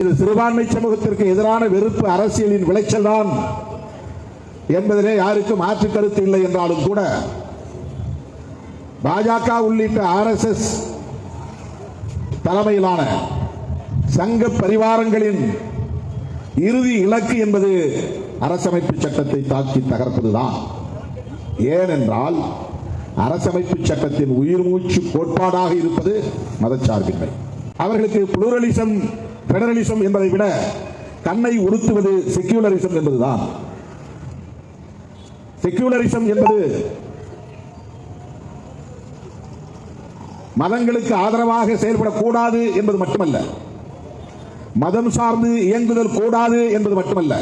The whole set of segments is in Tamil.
இது சிறுபான்மை சமூகத்திற்கு எதிரான வெறுப்பு அரசியலின் விளைச்சல் தான் என்பதிலே யாருக்கும் மாற்று கருத்து இல்லை என்றாலும் கூட பாஜக உள்ளிட்ட ஆர்எஸ்எஸ் தலைமையிலான சங்க பரிவாரங்களின் இறுதி இலக்கு என்பது அரசமைப்பு சட்டத்தை தாக்கி தகர்ப்பதுதான். ஏனென்றால் அரசமைப்பு சட்டத்தின் உயிர் மூச்சு கோட்பாடாக இருப்பது மதச்சார்பின்மை. அவர்களுக்கு புளூரலிசம் பெடரலிசம் என்பதை விட கண்ணை உடுத்துவது செக்யூலரிசம் என்பதுதான். செக்யூலரிசம் என்பது மதங்களுக்கு ஆதரவாக செயல்படக்கூடாது என்பது மட்டுமல்ல. மதம் சார்ந்து இயங்குதல் கூடாது என்பது மட்டுமல்ல.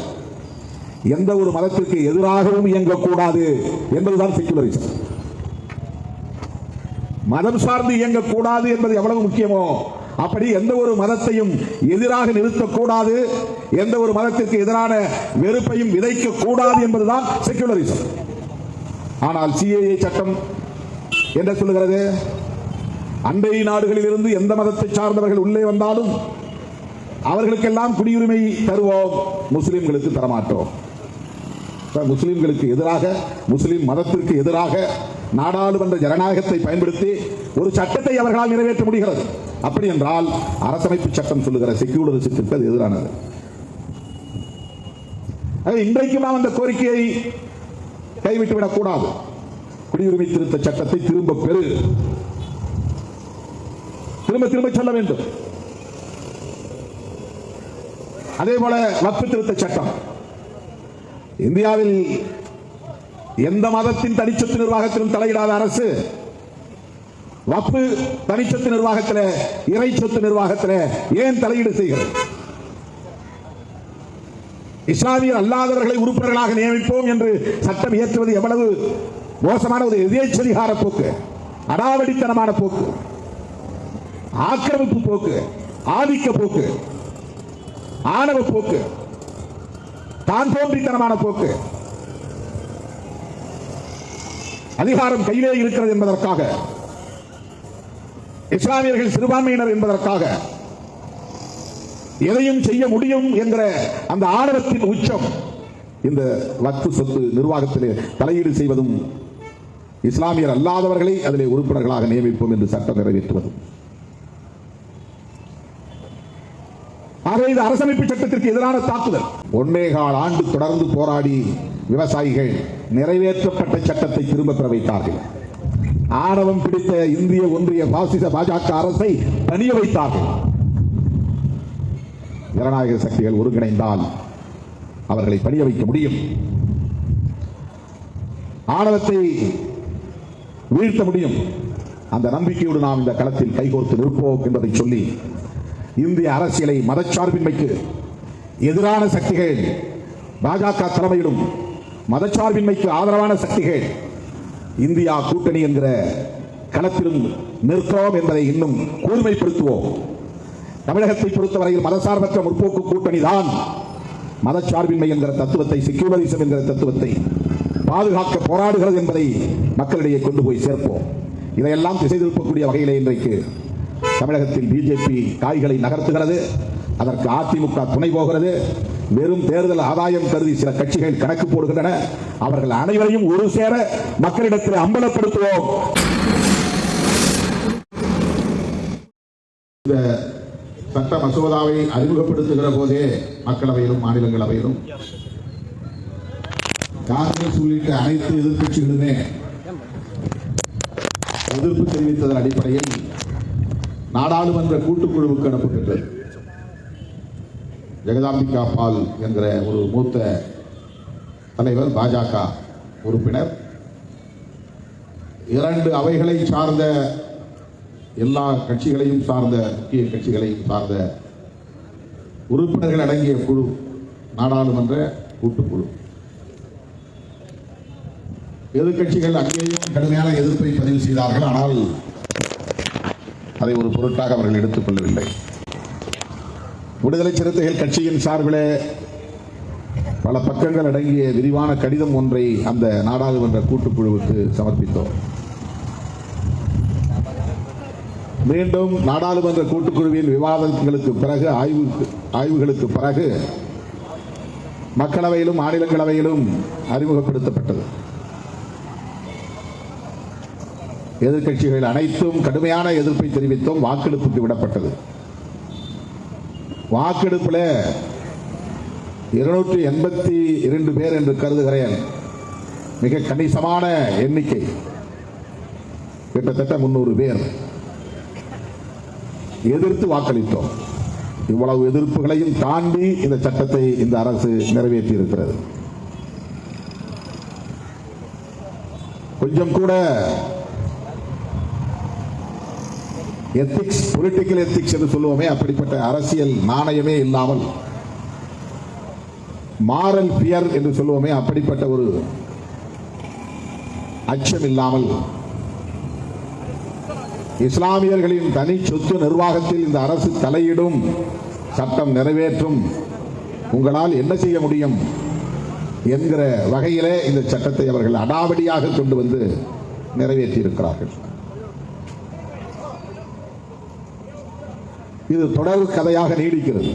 எந்த ஒரு மதத்திற்கு எதிராகவும் இயங்கக்கூடாது என்பதுதான் செக்யூலரிசம் மதம் சார்ந்து இயங்கக்கூடாது என்பது எவ்வளவு முக்கியமோ அப்படி எந்த ஒரு மதத்தையும் எதிராக நிறுத்தக்கூடாது. எந்த ஒரு மதத்திற்கு எதிரான வெறுப்பையும் விதைக்க கூடாது என்பதுதான் செக்யூலரிசம் ஆனால் சிஏஏ சட்டம் என்ன சொல்லுகிறது? அண்டை நாடுகளிலிருந்து எந்த மதத்தை சார்ந்தவர்கள் உள்ளே வந்தாலும் அவர்களுக்கெல்லாம் குடியுரிமை தருவோம். முஸ்லிம்களுக்கு தரமாட்டோம். முஸ்லிம்களுக்கு எதிராக முஸ்லிம் மதத்திற்கு எதிராக நாடாளுமன்ற ஜனநாயகத்தை பயன்படுத்தி ஒரு சட்டத்தை அவர்களால் நிறைவேற்ற முடிகிறது. அப்படி என்றால் அரசமைப்பு சட்டம் சொல்லுகிற செக்யூலரிசத்திற்கு அது எதிரானது. இன்றைக்கு நாம் அந்த கோரிக்கையை கைவிட்டுவிடக் கூடாது. குடியுரிமை திருத்த சட்டத்தை திரும்ப பெறு. திரும்ப திரும்ப சொல்ல வேண்டும். அதே போல வக்ஃபு திருத்த சட்டம். இந்தியாவில் எந்த மதத்தின் தனிச்சொத்து நிர்வாகத்திலும் தலையிடாத அரசு வப்பு தனிச்சத்து நிர்வாகத்தில் இறை சொத்து நிர்வாகத்தில் ஏன் தலையீடு செய்கிறது? இஸ்லாமியர் அல்லாதவர்களை உறுப்பினர்களாக நியமிப்போம் என்று சட்டம் இயற்றுவது எவ்வளவு மோசமான ஒரு எதேச்சதிகார போக்கு அடாவடித்தனமான போக்கு ஆக்கிரமிப்பு போக்கு ஆதிக்க போக்கு ஆணவ போக்கு தான் தோன்றித்தனமான போக்கு. அதிகாரம் கையிலே இருக்கிறது என்பதற்காக இஸ்லாமியர்கள் சிறுபான்மையினர் என்பதற்காக எதையும் செய்ய முடியும் என்கிற அந்த ஆணவத்தின் உச்சம் இந்த வக்ஃபு சொத்து நிர்வாகத்திலே தலையீடு செய்வதும் இஸ்லாமியர் அல்லாதவர்களை அதிலே உறுப்பினர்களாக நியமிப்போம் என்று சட்டம் நிறைவேற்றுவதும். ஆகவே இது அரசமைப்பு சட்டத்திற்கு எதிரான தாக்குதல். ஒன்னேகால் ஆண்டு தொடர்ந்து போராடி விவசாயிகள் நிறைவேற்றப்பட்ட சட்டத்தை திரும்ப பெற வைத்தார்கள். ஆணவம் பிடித்த இந்திய ஒன்றிய பாசிச பாஜக அரசை தனிய வைத்தார்கள். ஜனநாயக சக்திகள் ஒருங்கிணைந்தால் அவர்களை பணிய வைக்க முடியும். ஆணவத்தை வீழ்த்த முடியும். அந்த நம்பிக்கையோடு நாம் இந்த களத்தில் கைகோர்த்து நிற்போம் என்பதை சொல்லி இந்திய அரசியலை மதச்சார்பின்மைக்கு எதிரான சக்திகள் பாஜக தலைமையிலும் மதச்சார்பின்மைக்கு ஆதரவான சக்திகள் இந்தியா கூட்டணி என்கிற களத்திலும் நிற்கிறோம் என்பதை இன்னும் கூர்மைப்படுத்துவோம். தமிழகத்தை பொறுத்தவரையில் மதசார்பற்ற முற்போக்கு கூட்டணி தான். மதச்சார்பின்மை என்கிற தத்துவத்தை செக்யூலரிசம் என்கிற தத்துவத்தை பாதுகாக்க போராடுகிறது என்பதை மக்களிடையே கொண்டு போய் சேர்ப்போம். இதையெல்லாம் திசை திருப்பக்கூடிய வகையிலே இன்றைக்கு தமிழகத்தில் பிஜேபி காய்களை நகர்த்துகிறது. அதற்கு அதிமுக துணை போகிறது. வெறும் தேர்தல் ஆதாயம் கருதி சில கட்சிகள் கணக்கு போடுகின்றன. அவர்கள் அனைவரையும் ஒரு சேர மக்களிடத்தில் அம்பலப்படுத்துவோம். இந்த சட்ட மசோதாவை அறிமுகப்படுத்துகிற போதே மக்களவையிலும் மாநிலங்களவையிலும் காங்கிரஸ் உள்ளிட்ட அனைத்து எதிர்கட்சிகளுமே எதிர்ப்பு தெரிவித்ததன் அடிப்படையில் நாடாளுமன்ற கூட்டுக்குழுவுக்கு அனுப்பப்பட்டது. ஜெகதாம்பிகா பால் என்கிற ஒரு மூத்த தலைவர் பாஜக உறுப்பினர். இரண்டு அவைகளை சார்ந்த எல்லா கட்சிகளையும் சார்ந்த முக்கிய கட்சிகளையும் சார்ந்த உறுப்பினர்கள் அடங்கிய குழு நாடாளுமன்ற கூட்டுக்குழு. எதிர்க்கட்சிகள் அங்கேயும் கடுமையான எதிர்ப்பை பதிவு செய்தார்கள் ஆனால் அதை ஒரு பொருட்டாக அவர்கள் எடுத்துக்கொள்ளவில்லை. விடுதலை சிறுத்தைகள் கட்சியின் சார்பிலே பல பக்கங்கள் அடங்கிய விரிவான கடிதம் ஒன்றை அந்த நாடாளுமன்ற கூட்டுக்குழுவுக்கு சமர்ப்பித்தோம். மீண்டும் நாடாளுமன்ற கூட்டுக்குழுவின் விவாதங்களுக்கு பிறகு ஆய்வு ஆய்வுகளுக்கு பிறகு மக்களவையிலும் மாநிலங்களவையிலும் அறிமுகப்படுத்தப்பட்டது. எதிர்கட்சிகள் அனைத்தும் கடுமையான எதிர்ப்பை தெரிவித்தும் வாக்கெடுப்புக்கு விடப்பட்டது. வாக்கெடுப்பில் இருநூற்றி எண்பத்தி இரண்டு பேர் என்று கருதுகிறேன். மிக கணிசமான எண்ணிக்கை. கிட்டத்தட்ட முன்னூறு பேர். எதிர்த்து வாக்களித்தோம். இவ்வளவு எதிர்ப்புகளையும் தாண்டி இந்த சட்டத்தை இந்த அரசு நிறைவேற்றி இருக்கிறது கொஞ்சம் கூட எத்திக்ஸ் பொலிட்டிக்கல் எத்திக்ஸ் என்று சொல்லுவோமே அப்படிப்பட்ட அரசியல் நாணயமே இல்லாமல் மாரல் பியர் என்று சொல்லுவோமே அப்படிப்பட்ட ஒரு அச்சம் இல்லாமல் இஸ்லாமியர்களின் தனி சொத்து நிர்வாகத்தில் இந்த அரசு தலையிடும் சட்டம் நிறைவேற்றும் உங்களால் என்ன செய்ய முடியும் என்கிற வகையிலே இந்த சட்டத்தை அவர்கள் அடாவடியாக கொண்டு வந்து நிறைவேற்றியிருக்கிறார்கள். இது தொடர் கதையாக நீடிக்கிறது.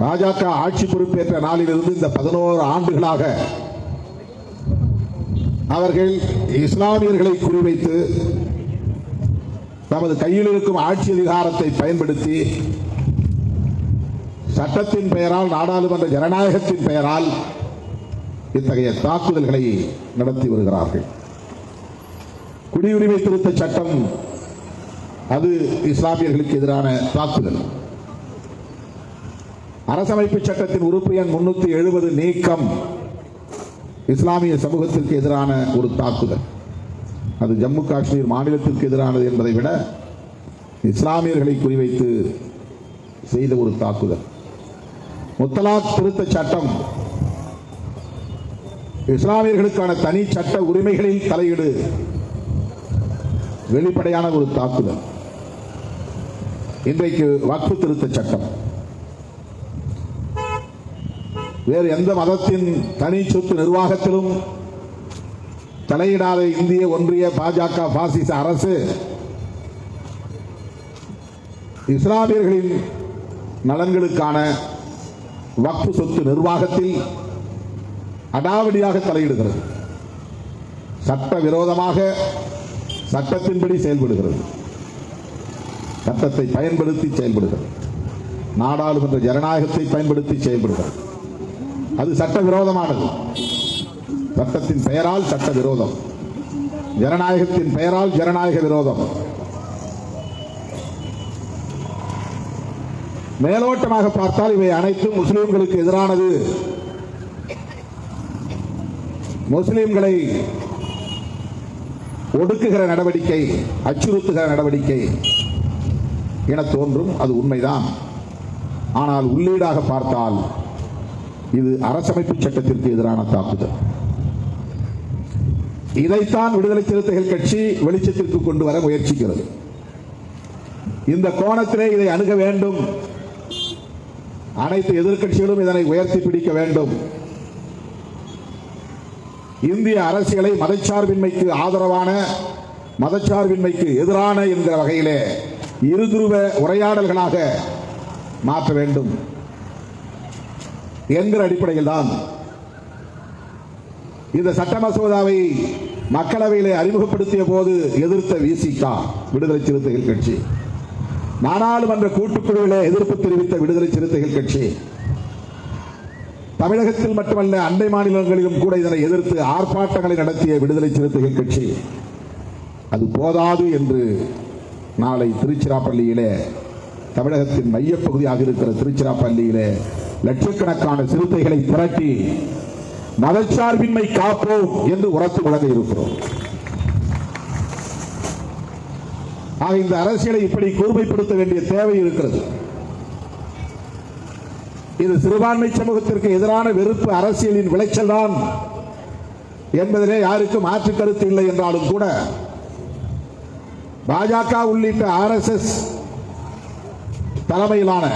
பாஜக ஆட்சி பொறுப்பேற்ற நாளிலிருந்து இந்த பதினோரு ஆண்டுகளாக அவர்கள் இஸ்லாமியர்களை குறிவைத்து தமது கையில் இருக்கும் ஆட்சி அதிகாரத்தை பயன்படுத்தி சட்டத்தின் பெயரால் நாடாளுமன்ற ஜனநாயகத்தின் பெயரால் இத்தகைய தாக்குதல்களை நடத்தி வருகிறார்கள். குடியுரிமை திருத்த சட்டம் அது இஸ்லாமியர்களுக்கு எதிரான தாக்குதல். அரசமைப்பு சட்டத்தின் உறுப்பு எண் முன்னூத்தி எழுபது நீக்கம் இஸ்லாமிய சமூகத்திற்கு எதிரான ஒரு தாக்குதல். அது ஜம்மு காஷ்மீர் மாநிலத்திற்கு எதிரானது என்பதை விட இஸ்லாமியர்களை குறிவைத்து செய்த ஒரு தாக்குதல். முத்தலாக் திருத்த சட்டம் இஸ்லாமியர்களுக்கான தனி சட்ட உரிமைகளில் தலையீடு வெளிப்படையான ஒரு தாக்குதல். இன்றைக்கு வக்ஃபு திருத்த சட்டம். வேறு எந்த மதத்தின் தனி சொத்து நிர்வாகத்திலும் தலையிடாத இந்திய ஒன்றிய பாஜக பாசிச அரசு இஸ்லாமியர்களின் நலன்களுக்கான வக்ஃபு சொத்து நிர்வாகத்தில் அடாவடியாக தலையிடுகிறது. சட்ட விரோதமாக சட்டத்தின்படி செயல்படுகிறது. சட்டத்தை பயன்படுத்தி செயல்படுகிறது. நாடாளுமன்ற ஜனநாயகத்தை பயன்படுத்தி செயல்படுகிறது. அது சட்ட விரோதமானது சட்டத்தின் பெயரால் சட்ட விரோதம் ஜனநாயகத்தின் பெயரால் ஜனநாயக விரோதம். மேலோட்டமாக பார்த்தால் இவை அனைத்தும் முஸ்லிம்களுக்கு எதிரானது. முஸ்லிம்களை ஒடுக்குகிற நடவடிக்கை அச்சுறுத்துகிற நடவடிக்கை. என தோன்றும் அது உண்மைதான். ஆனால் உள்ளீடாக பார்த்தால் இது அரசமைப்பு சட்டத்திற்கு எதிரான தாக்குதல். இதைத்தான் விடுதலை சிறுத்தைகள் கட்சி வெளிச்சத்திற்கு கொண்டு வர முயற்சிக்கிறது. இந்த கோணத்திலே இதை அணுக வேண்டும். அனைத்து எதிர்க்கட்சிகளும் இதனை உயர்த்தி பிடிக்க வேண்டும். இந்திய அரசியலை மதச்சார்பின்மைக்கு ஆதரவான மதச்சார்பின்மைக்கு எதிரான என்கிற வகையிலே இருதுருவ உரையாடல்களாக மாற்ற வேண்டும் என்கிற அடிப்படையில் தான் இந்த சட்ட மசோதாவை மக்களவையிலே அறிமுகப்படுத்திய போது எதிர்த்த விசிகா விடுதலை சிறுத்தைகள் கட்சி. நாடாளுமன்ற கூட்டுக்குழுவிலே எதிர்ப்பு தெரிவித்த விடுதலை சிறுத்தைகள் கட்சி. தமிழகத்தில் மட்டுமல்ல அண்டை மாநிலங்களிலும் கூட இதனை எதிர்த்து ஆர்ப்பாட்டங்களை நடத்திய விடுதலை சிறுத்தைகள் கட்சி. அது போதாது என்று நாளை திருச்சிராப்பள்ளியிலே தமிழகத்தின் மையப்பகுதியாக இருக்கிற திருச்சிராப்பள்ளியிலே லட்சக்கணக்கான சிறுத்தைகளை திரட்டி மதச்சார்பின்மை காப்போம் என்று உரத்து முழங்க இருக்கிறோம். ஆக இந்த அரசியலை இப்படி கூர்மைப்படுத்த வேண்டிய தேவை இருக்கிறது. இது சிறுபான்மை சமூகத்திற்கு எதிரான வெறுப்பு அரசியலின் விளைச்சல் தான் என்பதிலே யாருக்கும் மாற்று கருத்து இல்லை என்றாலும் கூட பாஜக உள்ளிட்ட ஆர்எஸ்எஸ் தலைமையிலான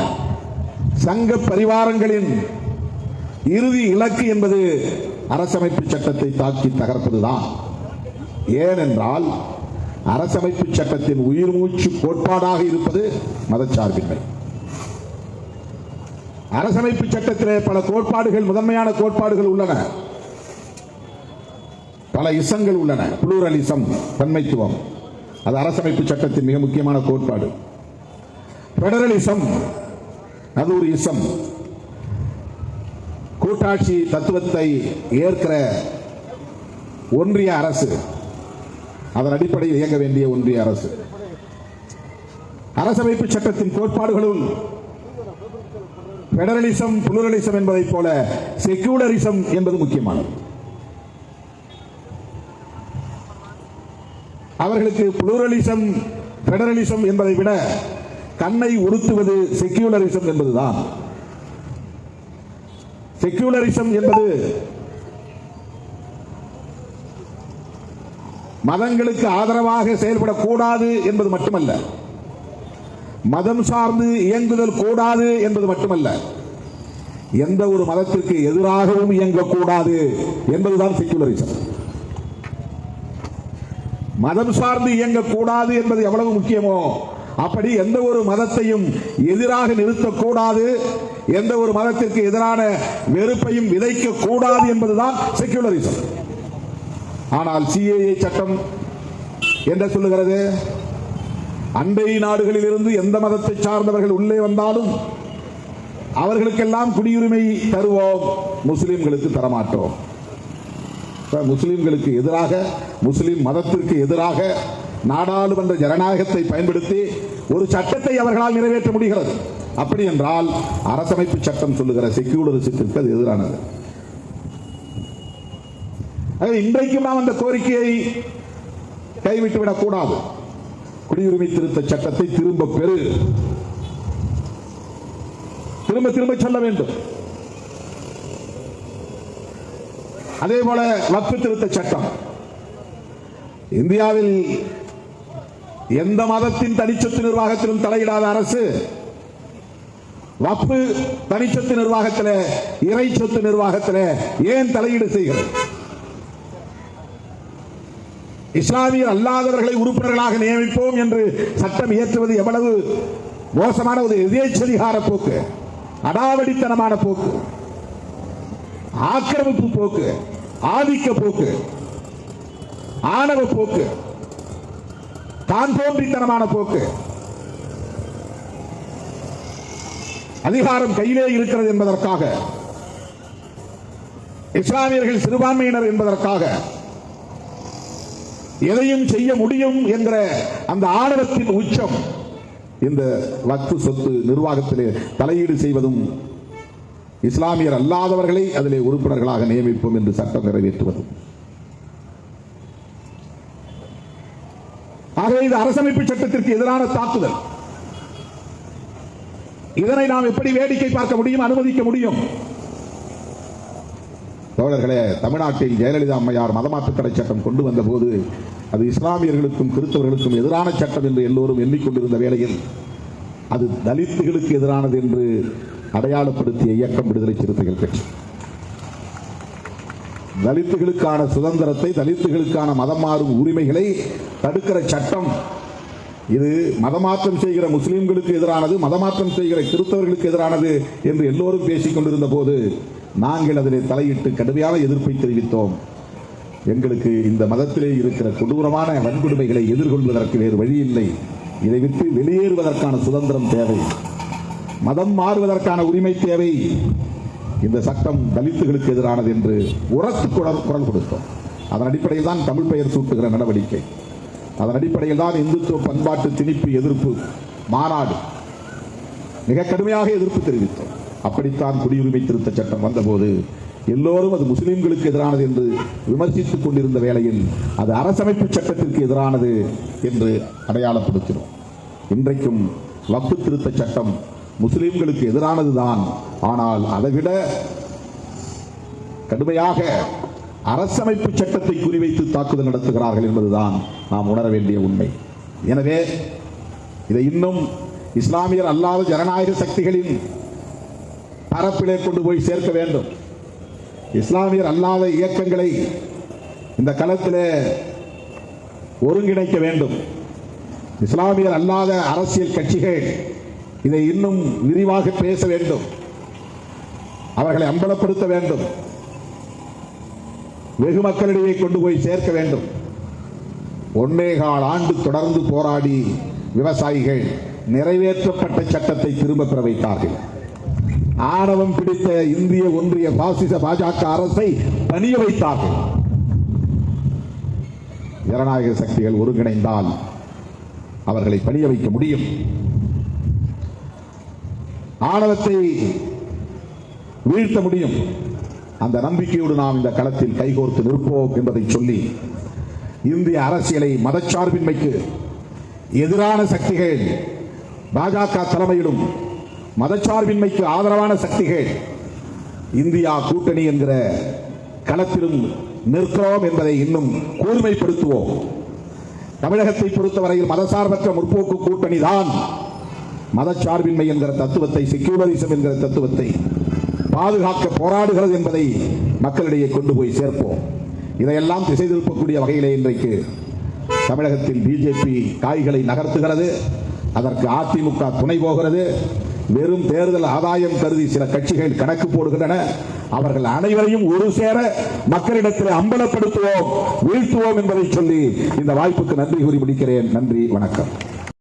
சங்க பரிவாரங்களின் இறுதி இலக்கு என்பது அரசமைப்பு சட்டத்தை தாக்கி தகர்ப்பதுதான். ஏனென்றால் அரசமைப்பு சட்டத்தின் உயிர் மூச்சு கோட்பாடாக இருப்பது மதச்சார்பின்மை. அரசமைப்பு சட்டத்திலே பல கோட்பாடுகள் முதன்மையான கோட்பாடுகள் உள்ளன. பல இசங்கள் உள்ளன. புளூரலிசம் தன்மைத்துவம். அது அரசமைப்பு சட்டத்தின் மிக முக்கியமான கோட்பாடு. பெடரலிசம் அது ஒரு இசம் கூட்டாட்சி தத்துவத்தை ஏற்கிற ஒன்றிய அரசு அதன் அடிப்படையில் இயங்க வேண்டிய ஒன்றிய அரசு. அரசமைப்பு சட்டத்தின் கோட்பாடுகளுள் பெடரலிசம் புலுரலிசம் என்பதைப் போல செக்யூலரிசம் என்பது முக்கியமானது. அவர்களுக்கு புளூரலிசம் பெடரலிசம் என்பதை விட கண்ணை உடுத்துவது செக்யூலரிசம் என்பதுதான். செக்யூலரிசம் என்பது மதங்களுக்கு ஆதரவாக செயல்படக்கூடாது என்பது மட்டுமல்ல. மதம் சார்ந்து இயங்குதல் கூடாது என்பது மட்டுமல்ல. எந்த ஒரு மதத்திற்கு எதிராகவும் இயங்கக்கூடாது என்பதுதான் செக்யூலரிசம் மதம் சார்ந்து இயங்கக்கூடாது என்பது எவ்வளவு முக்கியமோ அப்படி எந்த ஒரு மதத்தையும் எதிராக நிறுத்தக்கூடாது. எந்த ஒரு மதத்திற்கு எதிரான வெறுப்பையும் விதைக்க கூடாது என்பதுதான் செக்யூலரிசம் ஆனால் சிஏஏ சட்டம் என்ன சொல்லுகிறது? அண்டை நாடுகளில் இருந்து எந்த மதத்தை சார்ந்தவர்கள் உள்ளே வந்தாலும் அவர்களுக்கெல்லாம் குடியுரிமை தருவோம் முஸ்லிம்களுக்கு தரமாட்டோம். முஸ்லீம்களுக்கு எதிராக முஸ்லீம் மதத்திற்கு எதிராக நாடாளுமன்ற ஜனநாயகத்தை பயன்படுத்தி ஒரு சட்டத்தை அவர்களால் நிறைவேற்ற முடிகிறது. அப்படி என்றால் அரசமைப்பு சட்டம் சொல்லுகிற செக்யூலரிசத்திற்கு அது எதிரானது. இன்றைக்கும் நாம் அந்த கோரிக்கையை கைவிட்டுவிடக் கூடாது குடியுரிமை திருத்த சட்டத்தை திரும்ப பெறு. திரும்ப திரும்ப சொல்ல வேண்டும். அதே போல வக்பு திருத்த சட்டம். இந்தியாவில் எந்த மதத்தின் தனிச்சொத்து நிர்வாகத்திலும் தலையிடாத அரசு வப்பு தனிச்சத்து நிர்வாகத்தில் இறை சொத்து நிர்வாகத்தில் ஏன் தலையீடு செய்கிறது? இஸ்லாமியர் அல்லாதவர்களை உறுப்பினர்களாக நியமிப்போம் என்று சட்டம் இயற்றுவது எவ்வளவு மோசமான ஒரு எதேச்சதிகார போக்கு அடாவடித்தனமான போக்கு ஆக்கிரமிப்பு போக்கு. ஆதிக்க போக்கு ஆணவ போக்கு தான் தோன்றித்தனமான போக்கு. அதிகாரம் கையிலே இருக்கிறது என்பதற்காக இஸ்லாமியர்கள் சிறுபான்மையினர் என்பதற்காக எதையும் செய்ய முடியும் என்கிற அந்த ஆணவத்தின் உச்சம் இந்த வக்ஃபு சொத்து நிர்வாகத்திலே தலையீடு செய்வதும் இஸ்லாமியர் அல்லாதவர்களை அதிலே உறுப்பினர்களாக நியமிப்போம் என்று சட்டம் நிறைவேற்றுவது. ஆகவே இது அரசமைப்பு சட்டத்திற்கு எதிரான தாக்குதல். இதனை நாம் எப்படி வேடிக்கை பார்க்க முடியும் அனுமதிக்க முடியும்? தோழர்களே தமிழ்நாட்டில் ஜெயலலிதா அம்மையார் மதமாற்று தடை சட்டம் கொண்டு வந்த போது அது இஸ்லாமியர்களுக்கும் கிறிஸ்தவர்களுக்கும் எதிரான சட்டம் என்று எல்லோரும் எண்ணிக்கொண்டிருந்த வேளையில் அது தலித்துகளுக்கு எதிரானது என்று அடையாளப்படுத்திய இயக்கம் விடுதலை சிறுத்தைகள் கட்சி. தலித்துகளுக்கான சுதந்திரத்தை தலித்துகளுக்கான மதம் மாறும் உரிமைகளை தடுக்கிற சட்டம். இது மதமாற்றம் செய்கிற முஸ்லிம்களுக்கு எதிரானது மதமாற்றம் செய்கிற கிறிஸ்தவர்களுக்கு எதிரானது என்று எல்லோரும் பேசிக் கொண்டிருந்த போது நாங்கள் அதிலே தலையிட்டு கடுமையான எதிர்ப்பை தெரிவித்தோம். எங்களுக்கு இந்த மதத்திலே இருக்கிற கொடூரமான வன்கொடுமைகளை எதிர்கொள்வதற்கு வேறு வழி இல்லை இதை விட்டு வெளியேறுவதற்கான சுதந்திரம் தேவை. மதம் மாறுவதற்கான உரிமை தேவை. இந்த சட்டம் தலித்துகளுக்கு எதிரானது என்று உரத்து குரல் குரல் கொடுத்தோம். அதன் அடிப்படையில் தான் தமிழ் பெயர் சூட்டுகிற நடவடிக்கை. அதன் அடிப்படையில் தான் இந்துத்துவ பண்பாட்டு திணிப்பு எதிர்ப்பு மாநாடு மிக கடுமையாக எதிர்ப்பு தெரிவித்தோம். அப்படித்தான் குடியுரிமை திருத்த சட்டம் வந்தபோது எல்லோரும் அது முஸ்லிம்களுக்கு எதிரானது என்று விமர்சித்துக் கொண்டிருந்த வேளையில் அது அரசமைப்பு சட்டத்திற்கு எதிரானது என்று அடையாளப்படுத்தினோம். இன்றைக்கும் வப்பு திருத்த சட்டம் முஸ்லிம்களுக்கு எதிரானதுதான். ஆனால் அதைவிட கடுமையாக அரசமைப்பு சட்டத்தை குறிவைத்து தாக்குதல் நடத்துகிறார்கள் என்பதுதான் நாம் உணர வேண்டிய உண்மை. எனவே இதை இன்னும் இஸ்லாமியர் அல்லாத ஜனநாயக சக்திகளின் பரப்பிலே கொண்டு போய் சேர்க்க வேண்டும். இஸ்லாமியர் அல்லாத இயக்கங்களை இந்த களத்திலே ஒருங்கிணைக்க வேண்டும். இஸ்லாமியர் அல்லாத அரசியல் கட்சிகள் இதை இன்னும் விரிவாக பேச வேண்டும். அவர்களை அம்பலப்படுத்த வேண்டும். வெகு மக்களிடையே கொண்டு போய் சேர்க்க வேண்டும். ஒன்னேகால் ஆண்டு தொடர்ந்து போராடி விவசாயிகள் நிறைவேற்றப்பட்ட சட்டத்தை திரும்ப பெற வைத்தார்கள். ஆணவம் பிடித்த இந்திய ஒன்றிய பாசிச பாஜக அரசை பணிய வைத்தார்கள். ஜனநாயக சக்திகள் ஒருங்கிணைந்தால் அவர்களை பணிய வைக்க முடியும். ஆணவத்தை வீழ்த்த முடியும். அந்த நம்பிக்கையோடு நாம் இந்த களத்தில் கைகோர்த்து நிற்போம் என்பதை சொல்லி இந்திய அரசியலை மதச்சார்பின்மைக்கு எதிரான சக்திகள் பாஜக தலைமையிலும் மதச்சார்பின்மைக்கு ஆதரவான சக்திகள் இந்தியா கூட்டணி என்கிற களத்திலும் நிற்கிறோம் என்பதை இன்னும் கூர்மைப்படுத்துவோம். தமிழகத்தை பொறுத்தவரையில் மதசார்பற்ற முற்போக்கு கூட்டணி தான் மதச்சார்பின்மை என்கிற தத்துவத்தை செக்யூலரிசம் என்கிற தத்துவத்தை பாதுகாக்க போராடுகிறது என்பதை மக்களிடையே கொண்டு போய் சேர்ப்போம். இதையெல்லாம் திசை திருப்பக்கூடிய வகையிலே இன்றைக்கு தமிழகத்தில் பிஜேபி காய்களை நகர்த்துகிறது. அதற்கு அதிமுக துணை போகிறது. வெறும் தேர்தல் ஆதாயம் கருதி சில கட்சிகள் கணக்கு போடுகின்றன. அவர்கள் அனைவரையும் ஒரு சேர மக்களிடத்தில் அம்பலப்படுத்துவோம் வீழ்த்துவோம் என்பதை சொல்லி இந்த வாய்ப்புக்கு நன்றி கூறி முடிக்கிறேன். நன்றி வணக்கம்.